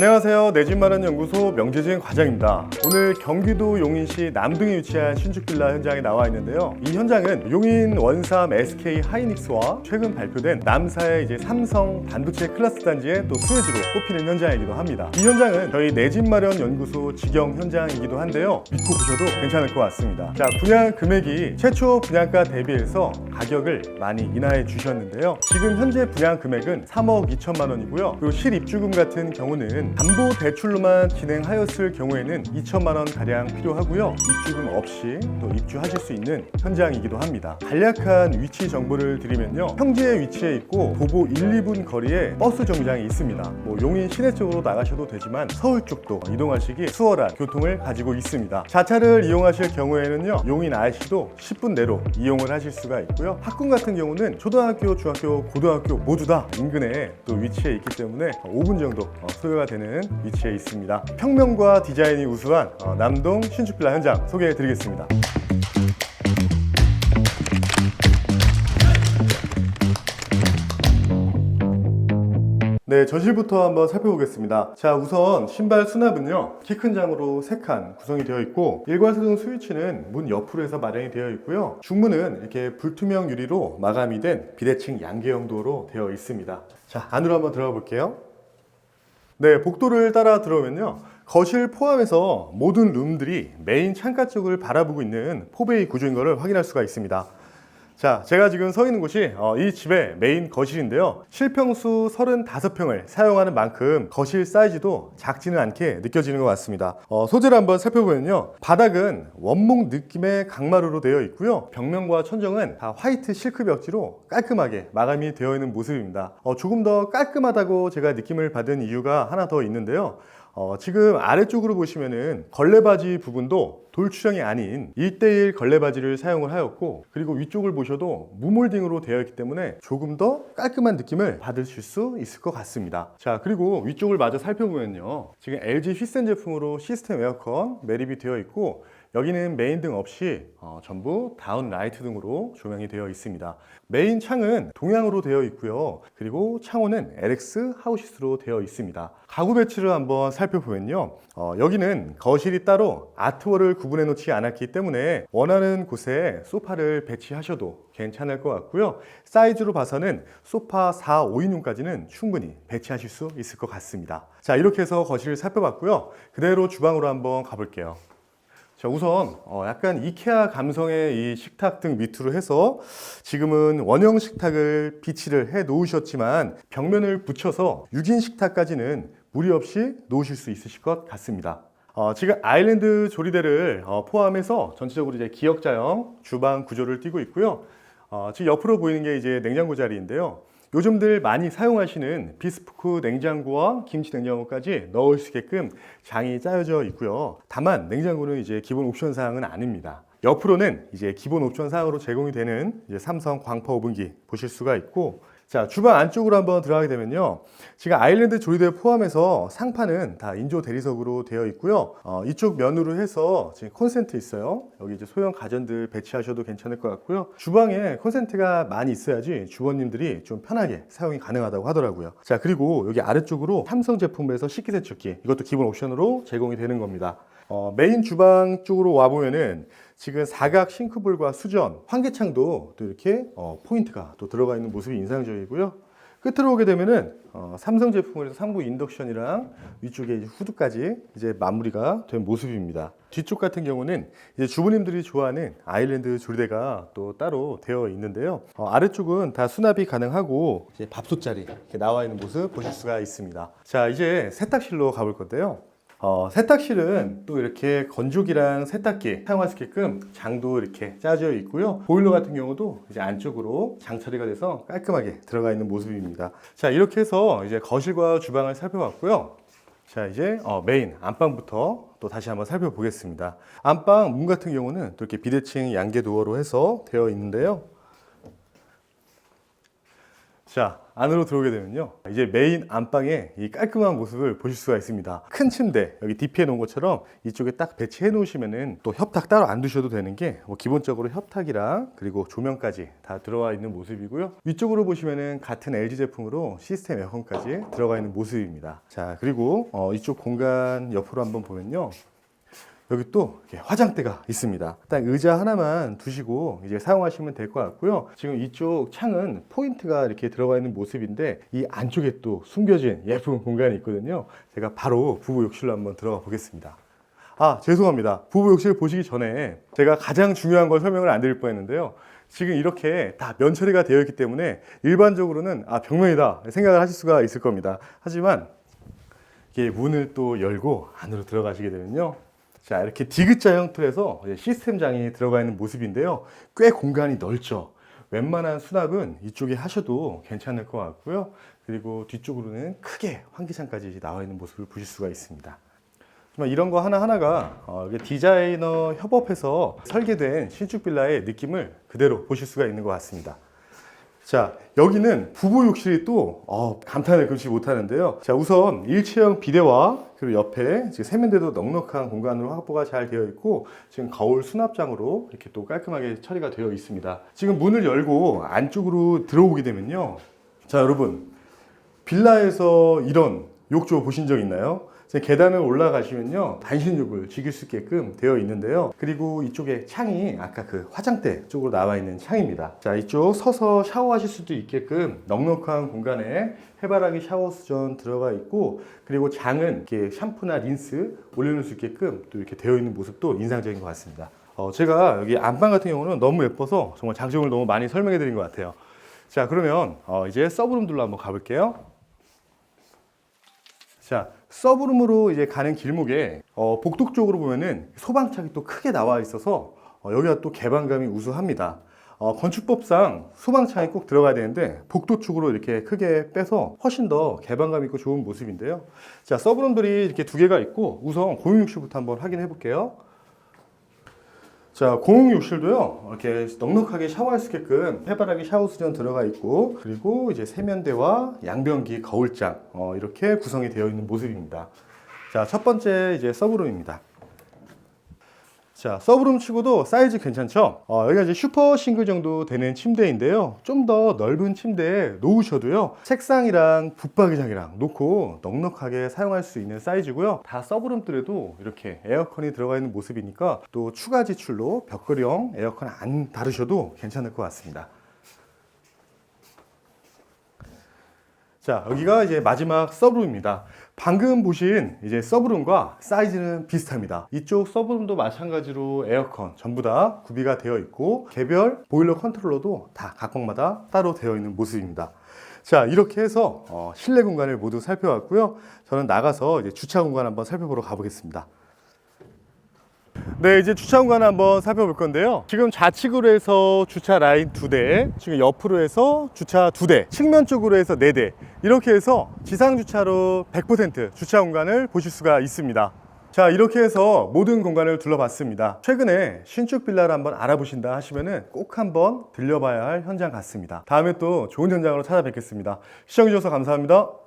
안녕하세요. 내 집 마련 연구소 명재진 과장입니다. 오늘 경기도 용인시 남동에 위치한 신축 빌라 현장에 나와 있는데요. 이 현장은 용인 원삼 SK 하이닉스와 최근 발표된 남사의 이제 삼성 반도체 클래스 단지의 또 수혜지로 꼽히는 현장이기도 합니다. 이 현장은 저희 내 집 마련 연구소 직영 현장이기도 한데요. 믿고 보셔도 괜찮을 것 같습니다. 자, 분양 금액이 최초 분양가 대비해서 가격을 많이 인하해 주셨는데요. 지금 현재 분양 금액은 3억 2천만 원이고요. 그리고 실입주금 같은 경우는 담보 대출로만 진행하였을 경우에는 2천만 원 가량 필요하고요. 입주금 없이 또 입주하실 수 있는 현장이기도 합니다. 간략한 위치 정보를 드리면요. 평지에 위치해 있고 도보 1, 2분 거리에 버스 정류장이 있습니다. 뭐 용인 시내 쪽으로 나가셔도 되지만 서울 쪽도 이동하시기 수월한 교통을 가지고 있습니다. 자차를 이용하실 경우에는요. 용인 IC도 10분 내로 이용을 하실 수가 있고요. 학군 같은 경우는 초등학교, 중학교, 고등학교 모두 다 인근에 또 위치해 있기 때문에 5분 정도 어, 소요가 되는 위치에 있습니다. 평면과 디자인이 우수한 어, 남동 신축빌라 현장 소개해 드리겠습니다. 네, 전실부터 한번 살펴보겠습니다. 자, 우선 신발 수납은요, 키 큰 장으로 3칸 구성이 되어 있고, 일괄소등 스위치는 문 옆으로 해서 마련이 되어 있고요. 중문은 이렇게 불투명 유리로 마감이 된 비대칭 양계형 도로 되어 있습니다. 자, 안으로 한번 들어가 볼게요. 네, 복도를 따라 들어오면요. 거실 포함해서 모든 룸들이 메인 창가 쪽을 바라보고 있는 포베이 구조인 것을 확인할 수가 있습니다. 자, 제가 지금 서 있는 곳이 어, 이 집의 메인 거실인데요. 실평수 35평을 사용하는 만큼 거실 사이즈도 작지는 않게 느껴지는 것 같습니다. 어, 소재를 한번 살펴보면요. 바닥은 원목 느낌의 강마루로 되어 있고요. 벽면과 천정은 다 화이트 실크 벽지로 깔끔하게 마감이 되어 있는 모습입니다. 어, 조금 더 깔끔하다고 제가 느낌을 받은 이유가 하나 더 있는데요. 어, 지금 아래쪽으로 보시면은 걸레바지 부분도 돌출형이 아닌 1대1 걸레바지를 사용을 하였고 그리고 위쪽을 보셔도 무몰딩으로 되어 있기 때문에 조금 더 깔끔한 느낌을 받으실 수 있을 것 같습니다. 자 그리고 위쪽을 마저 살펴보면요. 지금 LG 휘센 제품으로 시스템 에어컨 매립이 되어 있고 여기는 메인 등 없이 어, 전부 다운 라이트 등으로 조명이 되어 있습니다. 메인 창은 동향으로 되어 있고요. 그리고 창호는 LX 하우시스로 되어 있습니다. 가구 배치를 한번 살펴보면요. 어, 여기는 거실이 따로 아트월을 구분해 놓지 않았기 때문에 원하는 곳에 소파를 배치하셔도 괜찮을 것 같고요. 사이즈로 봐서는 소파 4, 5인용까지는 충분히 배치하실 수 있을 것 같습니다. 자, 이렇게 해서 거실을 살펴봤고요. 그대로 주방으로 한번 가볼게요. 자, 우선 어, 약간 이케아 감성의 이 식탁 등 밑으로 해서 지금은 원형 식탁을 비치를 해 놓으셨지만 벽면을 붙여서 6인 식탁까지는 무리 없이 놓으실 수 있으실 것 같습니다. 어, 지금 아일랜드 조리대를 어, 포함해서 전체적으로 이제 기역자형 주방 구조를 띠고 있고요. 어, 지금 옆으로 보이는 게 이제 냉장고 자리인데요. 요즘들 많이 사용하시는 비스포크 냉장고와 김치 냉장고까지 넣을 수 있게끔 장이 짜여져 있고요. 다만 냉장고는 이제 기본 옵션 사항은 아닙니다. 옆으로는 이제 기본 옵션 사항으로 제공이 되는 삼성 광파 오븐기 보실 수가 있고 자, 주방 안쪽으로 한번 들어가게 되면요. 지금 아일랜드 조리대 포함해서 상판은 다 인조 대리석으로 되어 있고요. 어, 이쪽 면으로 해서 지금 콘센트 있어요. 여기 이제 소형 가전들 배치하셔도 괜찮을 것 같고요. 주방에 콘센트가 많이 있어야지 주원님들이 좀 편하게 사용이 가능하다고 하더라고요. 자, 그리고 여기 아래쪽으로 삼성 제품에서 식기세척기 이것도 기본 옵션으로 제공이 되는 겁니다. 어, 메인 주방 쪽으로 와보면은 지금 사각 싱크볼과 수전, 환기창도 또 이렇게 어, 포인트가 또 들어가 있는 모습이 인상적이고요. 끝으로 오게 되면은 어, 삼성 제품에서 상부 인덕션이랑 위쪽에 이제 후드까지 이제 마무리가 된 모습입니다. 뒤쪽 같은 경우는 이제 주부님들이 좋아하는 아일랜드 조리대가 또 따로 되어 있는데요. 어, 아래쪽은 다 수납이 가능하고 이제 밥솥 자리 이렇게 나와 있는 모습 보실 수가 있습니다. 자 이제 세탁실로 가볼 건데요. 어, 세탁실은 또 이렇게 건조기랑 세탁기 사용할 수 있게끔 장도 이렇게 짜져 있고요. 보일러 같은 경우도 이제 안쪽으로 장 처리가 돼서 깔끔하게 들어가 있는 모습입니다. 자, 이렇게 해서 이제 거실과 주방을 살펴봤고요. 자, 이제 어, 메인 안방부터 또 다시 한번 살펴보겠습니다. 안방 문 같은 경우는 또 이렇게 비대칭 양계 도어로 해서 되어 있는데요. 자, 안으로 들어오게 되면요. 이제 메인 안방의 이 깔끔한 모습을 보실 수가 있습니다. 큰 침대, 여기 DP해 놓은 것처럼 이쪽에 딱 배치해 놓으시면은 또 협탁 따로 안 두셔도 되는 게 뭐 기본적으로 협탁이랑 그리고 조명까지 다 들어가 있는 모습이고요. 위쪽으로 보시면은 같은 LG 제품으로 시스템 에어컨까지 들어가 있는 모습입니다. 자, 그리고 어, 이쪽 공간 옆으로 한번 보면요. 여기 또 화장대가 있습니다. 딱 의자 하나만 두시고 이제 사용하시면 될 것 같고요. 지금 이쪽 창은 포인트가 이렇게 들어가 있는 모습인데 이 안쪽에 또 숨겨진 예쁜 공간이 있거든요. 제가 바로 부부 욕실로 한번 들어가 보겠습니다. 아, 죄송합니다. 부부 욕실 보시기 전에 제가 가장 중요한 걸 설명을 안 드릴 뻔했는데요. 지금 이렇게 다 면처리가 되어 있기 때문에 일반적으로는 아, 벽면이다 생각을 하실 수가 있을 겁니다. 하지만 이게 문을 또 열고 안으로 들어가시게 되면요. 자, 이렇게 디귿자 형틀에서 이제 시스템 장이 들어가 있는 모습인데요. 꽤 공간이 넓죠. 웬만한 수납은 이쪽에 하셔도 괜찮을 것 같고요. 그리고 뒤쪽으로는 크게 환기창까지 나와 있는 모습을 보실 수가 있습니다. 이런 거 하나하나가 어, 디자이너 협업해서 설계된 신축 빌라의 느낌을 그대로 보실 수가 있는 것 같습니다. 자, 여기는 부부 욕실이 또 어, 감탄을 금치 못하는데요. 자, 우선 일체형 비대와 그리고 옆에 지금 세면대도 넉넉한 공간으로 확보가 잘 되어 있고 지금 거울 수납장으로 이렇게 또 깔끔하게 처리가 되어 있습니다. 지금 문을 열고 안쪽으로 들어오게 되면요. 자, 여러분 빌라에서 이런 욕조 보신 적 있나요? 계단을 올라가시면요 단신욕을 즐길 수 있게끔 되어 있는데요. 그리고 이쪽에 창이 아까 그 화장대 쪽으로 나와 있는 창입니다. 자 이쪽 서서 샤워하실 수도 있게끔 넉넉한 공간에 해바라기 샤워 수전 들어가 있고 그리고 장은 이렇게 샴푸나 린스 올려놓을 수 있게끔 또 이렇게 되어 있는 모습도 인상적인 것 같습니다. 어, 제가 여기 안방 같은 경우는 너무 예뻐서 정말 장점을 너무 많이 설명해 드린 것 같아요. 자 그러면 어, 이제 서브룸들로 한번 가볼게요 자, 서브룸으로 이제 가는 길목에 어, 복도 쪽으로 보면은 소방창이 또 크게 나와 있어서 어, 여기가 또 개방감이 우수합니다. 어, 건축법상 소방창이 꼭 들어가야 되는데 복도 쪽으로 이렇게 크게 빼서 훨씬 더 개방감 있고 좋은 모습인데요. 자, 서브룸들이 이렇게 두 개가 있고 우선 공용욕실부터 한번 확인해 볼게요. 자, 공용 욕실도요, 이렇게 넉넉하게 샤워할 수 있게끔 해바라기 샤워 수전 들어가 있고, 그리고 이제 세면대와 양변기, 거울장, 어, 이렇게 구성이 되어 있는 모습입니다. 자, 첫 번째 이제 서브룸입니다. 자, 서브룸 치고도 사이즈 괜찮죠? 어, 여기가 이제 슈퍼 싱글 정도 되는 침대인데요. 좀 더 넓은 침대에 놓으셔도요. 책상이랑 붙박이장이랑 놓고 넉넉하게 사용할 수 있는 사이즈고요. 다 서브룸들에도 이렇게 에어컨이 들어가 있는 모습이니까 또 추가 지출로 벽걸이형 에어컨 안 다루셔도 괜찮을 것 같습니다. 자, 여기가 이제 마지막 서브룸입니다. 방금 보신 이제 서브룸과 사이즈는 비슷합니다. 이쪽 서브룸도 마찬가지로 에어컨 전부 다 구비가 되어 있고 개별 보일러 컨트롤러도 다 각각마다 따로 되어 있는 모습입니다. 자, 이렇게 해서 어, 실내 공간을 모두 살펴봤고요. 저는 나가서 이제 주차 공간 한번 살펴보러 가보겠습니다. 네, 이제 주차 공간 한번 살펴볼 건데요. 지금 좌측으로 해서 주차 라인 두 대, 지금 옆으로 해서 주차 두 대, 측면 쪽으로 해서 네 대, 이렇게 해서 지상 주차로 100% 주차 공간을 보실 수가 있습니다. 자, 이렇게 해서 모든 공간을 둘러봤습니다. 최근에 신축 빌라를 한번 알아보신다 하시면은 꼭 한번 들려봐야 할 현장 같습니다. 다음에 또 좋은 현장으로 찾아뵙겠습니다. 시청해주셔서 감사합니다.